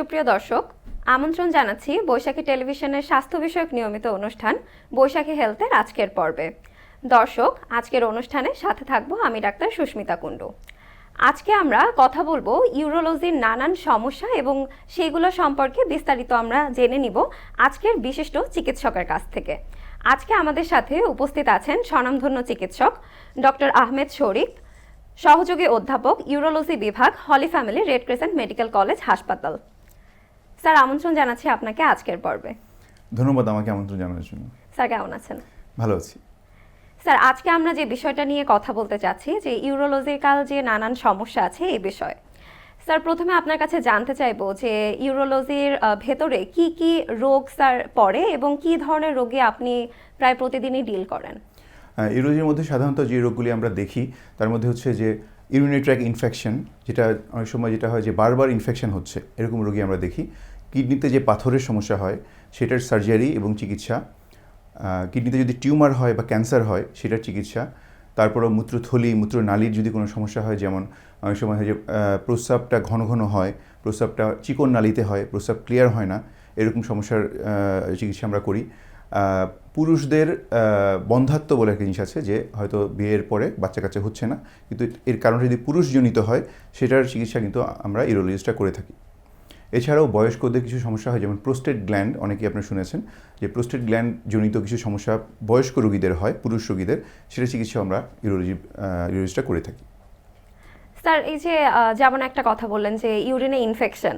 সুপ্রিয় দর্শক, আমন্ত্রণ জানাচ্ছি বৈশাখী টেলিভিশনের স্বাস্থ্য বিষয়ক নিয়মিত অনুষ্ঠান বৈশাখী হেলথের আজকের পর্বে। দর্শক, আজকের অনুষ্ঠানে সাথে থাকব আমি ডাক্তার সুস্মিতা কুণ্ডু। আজকে আমরা কথা বলব ইউরোলজির নানান সমস্যা এবং সেইগুলো সম্পর্কে বিস্তারিত আমরা জেনে নিব আজকের বিশিষ্ট চিকিৎসকের কাছ থেকে। আজকে আমাদের সাথে উপস্থিত আছেন স্বনামধন্য চিকিৎসক ডক্টর আহমেদ শরীফ, সহযোগী অধ্যাপক ইউরোলজি বিভাগ, holy family, red crescent medical college, হাসপাতাল। স্যার আমন্ত্রণ জানাচ্ছি আপনাকে আজকের পর্বে। ধন্যবাদ আমাকে আমন্ত্রণ জানানোর জন্য। স্যার কেমন আছেন? ভালো আছি। স্যার আজকে আমরা যে বিষয়টা নিয়ে কথা বলতে চাচ্ছি যে ইউরোলজিক্যাল যে নানান সমস্যা আছে এই বিষয়ে। স্যার প্রথমে আপনার কাছে জানতে চাইব যে ইউরোলজির ভেতরে কি কি রোগ স্যার পড়ে এবং কি ধরনের রোগে আপনি প্রায় প্রতিদিনই ডিল করেন? ইউরোলজির মধ্যে সাধারণত যে রোগগুলি আমরা দেখি তার মধ্যে হচ্ছে যে ইউরিনারি ট্র্যাক ইনফেকশন যেটা অনেক সময় যেটা হয় যে বারবার ইনফেকশন হচ্ছে এরকম রোগী আমরা দেখি। কিডনিতে যে পাথরের সমস্যা হয়, সেটার সার্জারি এবং চিকিৎসা কিডনিতে যদি টিউমার হয় বা ক্যান্সার হয়, সেটার চিকিৎসা, তারপরও মূত্রথলি, মূত্রনালীর যদি কোনো সমস্যা হয়, যেমন অনেক সময় হয় যে প্রস্রাবটা ঘন ঘন হয়, প্রস্রাবটা চিকন নালিতে হয়, প্রস্রাব ক্লিয়ার হয় না, এরকম সমস্যার চিকিৎসা আমরা করি। পুরুষদের বন্ধাত্ব বলে একটা জিনিস আছে যে, হয়তো বিয়ের পরে বাচ্চা কাচ্চা হচ্ছে না, কিন্তু এর কারণে যদি পুরুষজনিত হয়, সেটার চিকিৎসা কিন্তু আমরা ইউরোলজিস্টরা করে থাকি। এছাড়াও বয়স্কদের কিছু সমস্যা হয়, যেমন প্রোস্টেট গ্ল্যান্ড অনেকেই আপনি শুনেছেন যে প্রোস্টেট গ্ল্যান্ড জনিত কিছু সমস্যা বয়স্ক রোগীদের হয়, পুরুষ রোগীদের, সেটা চিকিৎসা আমরা ইউরোলজি ইউরোলজিস্টরা করে থাকি। স্যার, এই যে যেমন একটা কথা বললেন যে ইউরিনে ইনফেকশন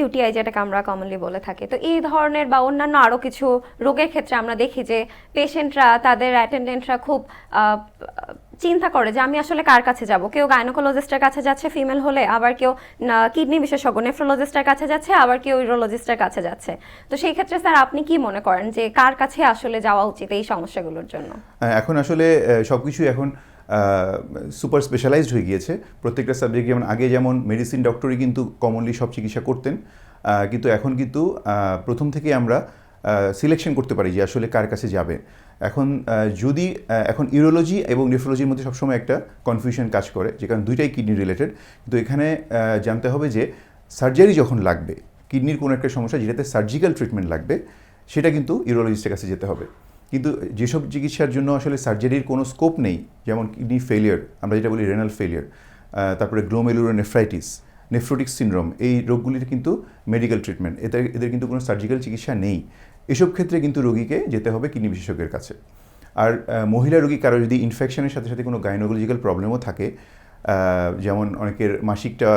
ইউটিআই যেটাকে আমরা কমনলি বলে থাকি, তো এই ধরনের বা অন্যান্য আরও কিছু রোগের ক্ষেত্রে আমরা দেখি যে পেশেন্টরা তাদের অ্যাটেন্ডেন্টরা খুব চিন্তা করে যে আমি আসলে কার কাছে যাব? কেউ গাইনোকোলজিস্টের কাছে যাচ্ছে ফিমেল হলে আবার কেউ কিডনি বিশেষজ্ঞ নেফ্রোলজিস্টের কাছে যাচ্ছে, আবার কেউ ইউরোলজিস্টের কাছে যাচ্ছে। তো সেই ক্ষেত্রে স্যার, আপনি কি মনে করেন যে কার কাছে আসলে যাওয়া উচিত এই সমস্যাগুলোর জন্য? এখন আসলে সব কিছুই এখন সুপার স্পেশালাইজড হয়ে গিয়েছে। প্রত্যেকটা সাবজেক্ট যেমন, আগে যেমন মেডিসিন ডক্টরই কিন্তু কমনলি সব চিকিৎসা করতেন কিন্তু এখন কিন্তু প্রথম থেকে আমরা সিলেকশন করতে পারি যে আসলে কার কাছে যাবে। এখন যদি এখন ইউরোলজি এবং নেফ্রোলজির মধ্যে সবসময় একটা কনফিউশন কাজ করে যে কারণ দুইটাই কিডনি রিলেটেড কিন্তু এখানে জানতে হবে যে সার্জারি যখন লাগবে, কিডনির কোনো একটা সমস্যা যেটাতে সার্জিক্যাল ট্রিটমেন্ট লাগবে, সেটা কিন্তু ইউরোলজিস্টের কাছে যেতে হবে। কিন্তু যেসব চিকিৎসার জন্য আসলে সার্জারির কোনো স্কোপ নেই, যেমন কিডনি ফেলিয়ার আমরা যেটা বলি রেনাল ফেলিয়ার তারপরে গ্লোমেলুরো নেফ্রাইটিস নেফ্রোটিক সিনড্রোম এই রোগগুলির কিন্তু মেডিকেল ট্রিটমেন্ট এদের এদের কিন্তু কোনো সার্জিক্যাল চিকিৎসা নেই। এসব ক্ষেত্রে কিন্তু রোগীকে যেতে হবে কিডনি বিশেষজ্ঞের কাছে। আর মহিলা রোগী কারও যদি ইনফেকশনের সাথে সাথে কোনো গাইনোলজিক্যাল প্রবলেমও থাকে যেমন অনেকের মাসিকটা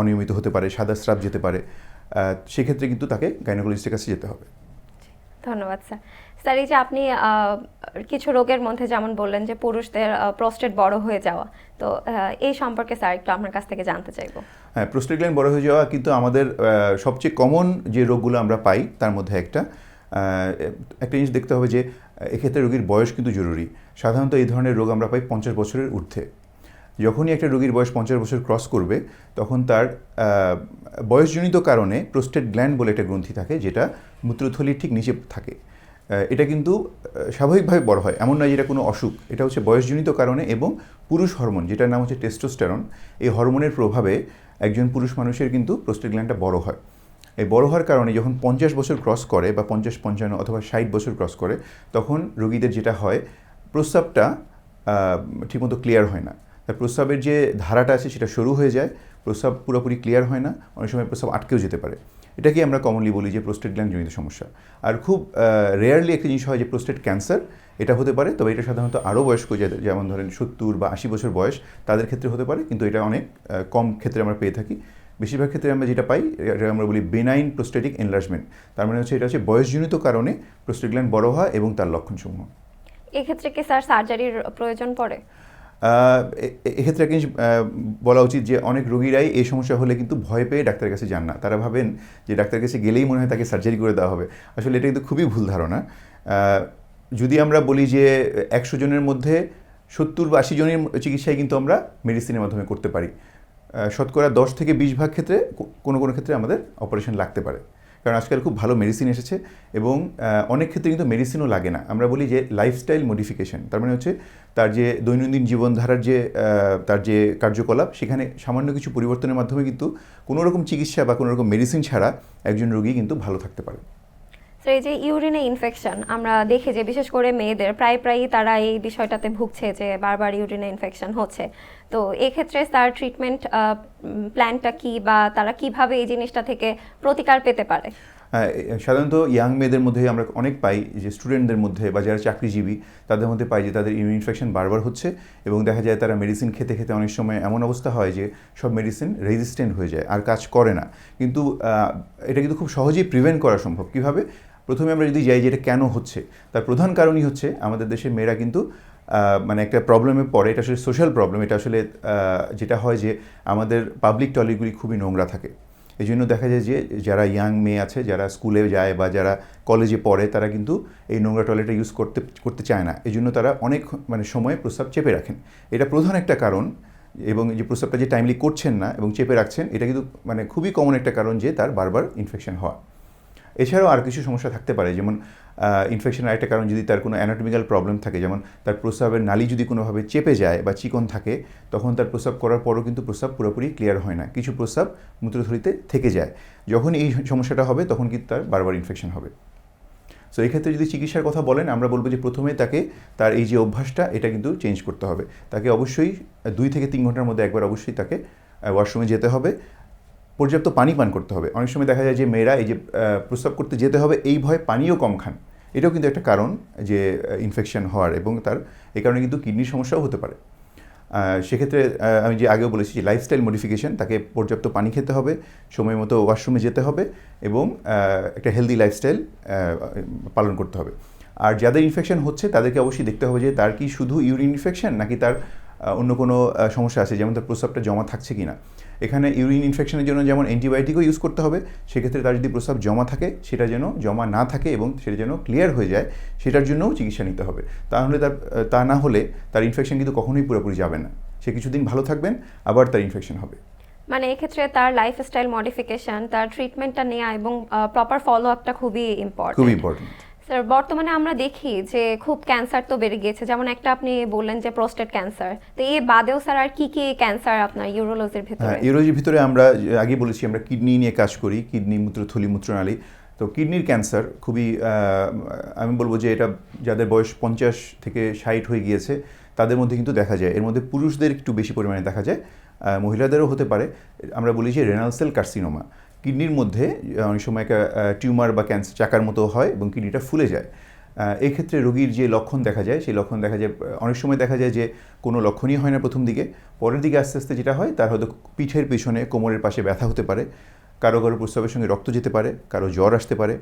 অনিয়মিত হতে পারে সাদা স্রাব যেতে পারে সেক্ষেত্রে কিন্তু তাকে গাইনোকোলজিস্টের কাছে যেতে হবে। ধন্যবাদ স্যার। স্যার এই যে আপনি কিছু রোগের মধ্যে যেমন বললেন যে পুরুষদের প্রস্টেট বড় হয়ে যাওয়া তো এই সম্পর্কে স্যার একটু আপনার কাছ থেকে জানতে চাইব। হ্যাঁ প্রোস্টেট গ্ল্যান্ড বড় হয়ে যাওয়া কিন্তু আমাদের সবচেয়ে কমন যে রোগগুলো আমরা পাই তার মধ্যে একটা একটা জিনিস দেখতে হবে যে এক্ষেত্রে রোগীর বয়স কিন্তু জরুরি। সাধারণত এই ধরনের রোগ আমরা পাই পঞ্চাশ বছরের ঊর্ধ্বে। যখনই একটা রোগীর বয়স পঞ্চাশ বছর ক্রস করবে, তখন তার বয়সজনিত কারণে প্রোস্টেট গ্ল্যান্ড বলে একটা গ্রন্থি থাকে, যেটা মূত্রথলির ঠিক নিচে থাকে। এটা কিন্তু স্বাভাবিকভাবে বড় হয়। এমন নয় যে এটা কোনো অসুখ। এটা হচ্ছে বয়সজনিত কারণে এবং পুরুষ হরমোন, যেটার নাম হচ্ছে টেস্টোস্টেরন এই হরমোনের প্রভাবে একজন পুরুষ মানুষের কিন্তু প্রোস্টেট গ্ল্যান্ডটা বড় হয়। এই বড় হওয়ার কারণে যখন পঞ্চাশ বছর ক্রস করে বা পঞ্চাশ, পঞ্চান্ন অথবা ষাট বছর ক্রস করে, তখন রোগীদের যেটা হয়, প্রস্রাবটা ঠিকমতো ক্লিয়ার হয় না। তার প্রস্রাবের যে ধারাটা আছে সেটা শুরু হয়ে যায়, প্রস্রাব পুরোপুরি ক্লিয়ার হয় না, অনেক সময় প্রস্রাব আটকেও যেতে পারে। এটাকে আমরা কমনলি বলি যে প্রোস্টেট গ্ল্যান্ড জনিত সমস্যা। আর খুব রেয়ারলি একটা জিনিস হয় যে প্রোস্টেট ক্যান্সার এটা হতে পারে, তবে এটা সাধারণত আরও বয়স্ক যেমন ধরেন সত্তর বা আশি বছর বয়স, তাদের ক্ষেত্রে হতে পারে, কিন্তু এটা অনেক কম ক্ষেত্রে আমরা পেয়ে থাকি। বেশিরভাগ ক্ষেত্রে আমরা যেটা পাই এটা আমরা বলি বেনাইন প্রোস্টেটিক এনলার্জমেন্ট তার মানে হচ্ছে এটা হচ্ছে বয়সজনিত কারণে প্রোস্টেট গ্ল্যান্ড বড় হয় এবং তার লক্ষণসমূহ। এক্ষেত্রে কি স্যার সার্জারির প্রয়োজন পড়ে? এক্ষেত্রে একটা জিনিস বলা উচিত যে অনেক রোগীরাই এই সমস্যা হলে কিন্তু ভয় পেয়ে ডাক্তারের কাছে যান না। তারা ভাবেন যে ডাক্তারের কাছে গেলেই মনে হয় তাকে সার্জারি করে দেওয়া হবে। আসলে এটা কিন্তু খুবই ভুল ধারণা। যদি আমরা বলি যে একশো জনের মধ্যে সত্তর বা আশি জনের চিকিৎসাই কিন্তু আমরা মেডিসিনের মাধ্যমে করতে পারি। শতকরা দশ থেকে বিশ ভাগ ক্ষেত্রে কোনো কোনো ক্ষেত্রে আমাদের অপারেশন লাগতে পারে। কারণ আজকাল খুব ভালো মেডিসিন এসেছে এবং অনেক ক্ষেত্রে কিন্তু মেডিসিনও লাগে না। আমরা বলি যে লাইফস্টাইল মডিফিকেশন তার মানে হচ্ছে তার যে দৈনন্দিন জীবনধারার যে তার যে কার্যকলাপ, সেখানে সামান্য কিছু পরিবর্তনের মাধ্যমে কিন্তু কোনো রকম চিকিৎসা বা কোনো রকম মেডিসিন ছাড়া একজন রোগী কিন্তু ভালো থাকতে পারে। তো এই যে ইউরিনে ইনফেকশন আমরা দেখি যে বিশেষ করে মেয়েদের প্রায় প্রায়ই তারা এই বিষয়টাতে ভুগছে যে বারবার ইউরিনে ইনফেকশন হচ্ছে। তো এক্ষেত্রে তার ট্রিটমেন্ট প্ল্যানটা কি বা তারা কীভাবে এই জিনিসটা থেকে প্রতিকার পেতে পারে? হ্যাঁ, সাধারণত ইয়াং মেয়েদের মধ্যে আমরা অনেক পাই যে স্টুডেন্টদের মধ্যে বা যারা চাকরিজীবী তাদের মধ্যে পাই যে তাদের ইমিউন ইনফেকশন বারবার হচ্ছে এবং দেখা যায় তারা মেডিসিন খেতে খেতে অনেক সময় এমন অবস্থা হয় যে সব মেডিসিন রেজিস্ট্যান্ট হয়ে যায় আর কাজ করে না। কিন্তু এটা কিন্তু খুব সহজেই প্রিভেন্ট করা সম্ভব। কীভাবে? প্রথমে আমরা যদি যাই যে এটা কেন হচ্ছে, তার প্রধান কারণই হচ্ছে আমাদের দেশের মেয়েরা কিন্তু মানে একটা প্রবলেমে পড়ে, এটা আসলে সোশ্যাল প্রবলেম এটা আসলে যেটা হয় যে আমাদের পাবলিক টয়লেটগুলি খুবই নোংরা থাকে। এই জন্য দেখা যায় যে যারা ইয়াং মেয়ে আছে, যারা স্কুলে যায় বা যারা কলেজে পড়ে, তারা কিন্তু এই নোংরা টয়লেটটা ইউজ করতে করতে চায় না। এই জন্য তারা অনেক মানে সময় প্রস্রাব চেপে রাখেন। এটা প্রধান একটা কারণ এবং যে প্রস্রাবটা যে টাইমলি করছেন না এবং চেপে রাখছেন, এটা কিন্তু মানে খুবই কমন একটা কারণ যে তার বারবার ইনফেকশন হওয়া। এছাড়াও আর কিছু সমস্যা থাকতে পারে, যেমন ইনফেকশনের আরেকটা কারণ যদি তার কোনো অ্যানাটমিক্যাল প্রবলেম থাকে, যেমন তার প্রস্রাবের নালী যদি কোনোভাবে চেপে যায় বা চিকন থাকে, তখন তার প্রস্রাব করার পরও কিন্তু প্রস্রাব পুরোপুরি ক্লিয়ার হয় না। কিছু প্রস্রাব মূত্রথলিতে থেকে যায়। যখন এই সমস্যাটা হবে, তখন কিন্তু তার বারবার ইনফেকশন হবে। সো এই ক্ষেত্রে যদি চিকিৎসার কথা বলেন, আমরা বলব যে প্রথমে তাকে তার এই যে অভ্যাসটা, এটা কিন্তু চেঞ্জ করতে হবে। তাকে অবশ্যই দুই থেকে তিন ঘণ্টার মধ্যে একবার অবশ্যই তাকে ওয়াশরুমে যেতে হবে। পর্যাপ্ত পানি পান করতে হবে। অনেক সময় দেখা যায় যে মেয়েরা এই যে প্রস্রাব করতে যেতে হবে, এই ভয়ে পানিও কম খান। এটাও কিন্তু একটা কারণ যে ইনফেকশন হওয়ার এবং তার, এই কারণে কিন্তু কিডনির সমস্যাও হতে পারে। সেক্ষেত্রে আমি যে আগেও বলেছি যে লাইফস্টাইল মডিফিকেশন তাকে পর্যাপ্ত পানি খেতে হবে, সময় মতো ওয়াশরুমে যেতে হবে এবং একটা হেলদি লাইফস্টাইল পালন করতে হবে। আর যাদের ইনফেকশন হচ্ছে, তাদেরকে অবশ্যই দেখতে হবে যে তার কি শুধু ইউরিন ইনফেকশন নাকি তার অন্য কোনো সমস্যা আছে, যেমন তার প্রস্রাবটা জমা থাকছে কি না এখানে ইউরিন ইনফেকশনের জন্য যেমন অ্যান্টিবায়োটিকও ইউজ করতে হবে সেক্ষেত্রে তার যদি প্রস্রাব জমা থাকে সেটা যেন জমা না থাকে এবং সেটা যেন ক্লিয়ার হয়ে যায় সেটার জন্যও চিকিৎসা নিতে হবে। তাহলে তার তা না হলে তার ইনফেকশন কিন্তু কখনোই পুরোপুরি যাবে না। সে কিছুদিন ভালো থাকবেন আবার তার ইনফেকশন হবে। মানে এক্ষেত্রে তার লাইফস্টাইল মডিফিকেশন তার ট্রিটমেন্টটা নেওয়া এবং প্রপার ফলো আপটা খুবই ইম্পর্টেন্ট খুবই ইম্পর্টেন্ট স্যার বর্তমানে আমরা দেখি যে খুব ক্যান্সার তো বেড়ে গিয়েছে। যেমন একটা আপনি বললেন যে প্রোস্টেট ক্যান্সার তো এই বাদেও স্যার আর কি কি ক্যান্সার আপনার ইউরোলজির ভিতরে? হ্যাঁ ইউরোজির ভিতরে আমরা, আগে বলেছি আমরা কিডনি নিয়ে কাজ করি কিডনি মূত্রথলি মূত্রনালী। তো কিডনির ক্যান্সার খুবই আমি বলব যে এটা যাদের বয়স পঞ্চাশ থেকে ষাট হয়ে গিয়েছে, তাদের মধ্যে কিন্তু দেখা যায়। এর মধ্যে পুরুষদের একটু বেশি পরিমাণে দেখা যায় মহিলাদেরও হতে পারে। আমরা বলি যে রেনাল সেল কার্সিনোমা কিডনির মধ্যে অনেক সময় একটা টিউমার বা ক্যান্সার চাকার মতো হয় এবং কিডনিটা ফুলে যায়। আহ, এই ক্ষেত্রে রোগীর যে লক্ষণ দেখা যায় সেই লক্ষণ দেখা যায় অনেক সময় দেখা যায় যে কোনো লক্ষণই হয় না প্রথম দিকে। পরের দিকে আস্তে আস্তে যেটা হয় তার হয়তো পিঠের পেছনে কোমরের পাশে ব্যথা হতে পারে কারও কারও প্রস্রাবের সঙ্গে রক্ত যেতে পারে কারও জ্বর আসতে পারে।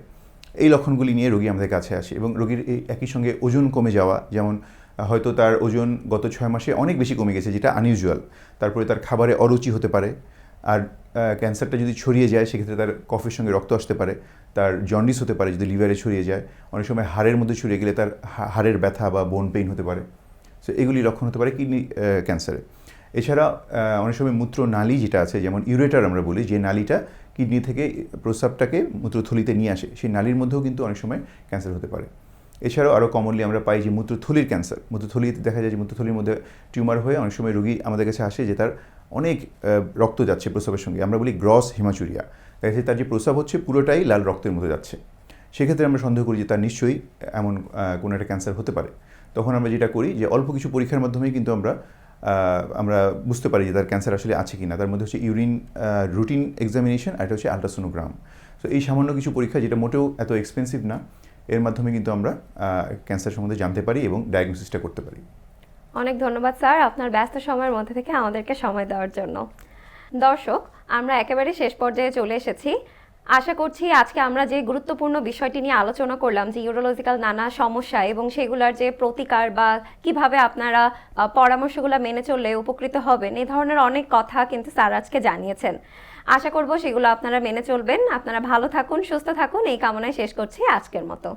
এই লক্ষণগুলি নিয়ে রোগী আমাদের কাছে আসে এবং রোগীর এই একই সঙ্গে ওজন কমে যাওয়া যেমন হয়তো তার ওজন গত ছয় মাসে অনেক বেশি কমে গেছে যেটা আনইউজুয়াল তারপরে তার খাবারে অরুচি হতে পারে আর ক্যান্সারটা যদি ছড়িয়ে যায়, সেক্ষেত্রে তার কফের সঙ্গে রক্ত আসতে পারে, তার জন্ডিস হতে পারে যদি লিভারে ছড়িয়ে যায়। অনেক সময় হাড়ের মধ্যে ছড়িয়ে গেলে তার হাড়ের ব্যথা বা বোন পেইন হতে পারে। সো এগুলি লক্ষণ হতে পারে কিডনি ক্যান্সারে এছাড়া অনেক সময় মূত্র নালী যেটা আছে, যেমন ইউরেটার আমরা বলি, যে নালীটা কিডনি থেকে প্রস্রাবটাকে মূত্রথলিতে নিয়ে আসে, সেই নালীর মধ্যেও কিন্তু অনেক সময় ক্যান্সার হতে পারে। এছাড়াও আরও কমনলি আমরা পাই যে মূত্রথলির ক্যান্সার মূত্রথলিতে দেখা যায় যে মূত্রথলির মধ্যে টিউমার হয়ে অনেক সময় রোগী আমাদের কাছে আসে যে তার অনেক রক্ত যাচ্ছে প্রস্রাবের সঙ্গে। আমরা বলি গ্রস হিমাচুরিয়া। দেখা যাচ্ছে তার যে প্রস্রাব হচ্ছে পুরোটাই লাল রক্তের মধ্যে যাচ্ছে। সেক্ষেত্রে আমরা সন্দেহ করি যে তার নিশ্চয়ই এমন কোনো একটা ক্যান্সার হতে পারে। তখন আমরা যেটা করি যে অল্প কিছু পরীক্ষার মাধ্যমেই কিন্তু আমরা আমরা বুঝতে পারি যে তার ক্যান্সার আসলে আছে কি না তার মধ্যে হচ্ছে ইউরিন রুটিন এক্সামিনেশন আর এটা হচ্ছে আলট্রাসোনোগ্রাম সো এই সামান্য কিছু পরীক্ষা যেটা মোটেও এত এক্সপেন্সিভ না, এর মাধ্যমে কিন্তু আমরা ক্যান্সার সম্বন্ধে জানতে পারি এবং ডায়াগনোসিসটা করতে পারি। অনেক ধন্যবাদ, স্যার, আপনার ব্যস্ত সময়ের মধ্যে থেকে আমাদেরকে সময় দেওয়ার জন্য। দর্শক, আমরা একেবারে শেষ পর্যায়ে চলে এসেছি। আশা করছি আজকে আমরা যে গুরুত্বপূর্ণ বিষয়টি নিয়ে আলোচনা করলাম, যে ইউরোলজিক্যাল নানা সমস্যা এবং সেগুলোর যে প্রতিকার বা কীভাবে আপনারা পরামর্শগুলো মেনে চললে উপকৃত হবেন এই ধরনের অনেক কথা কিন্তু স্যার আজকে জানিয়েছেন। আশা করব সেগুলো আপনারা মেনে চলবেন। আপনারা ভালো থাকুন, সুস্থ থাকুন। এই কামনায় শেষ করছি আজকের মতো।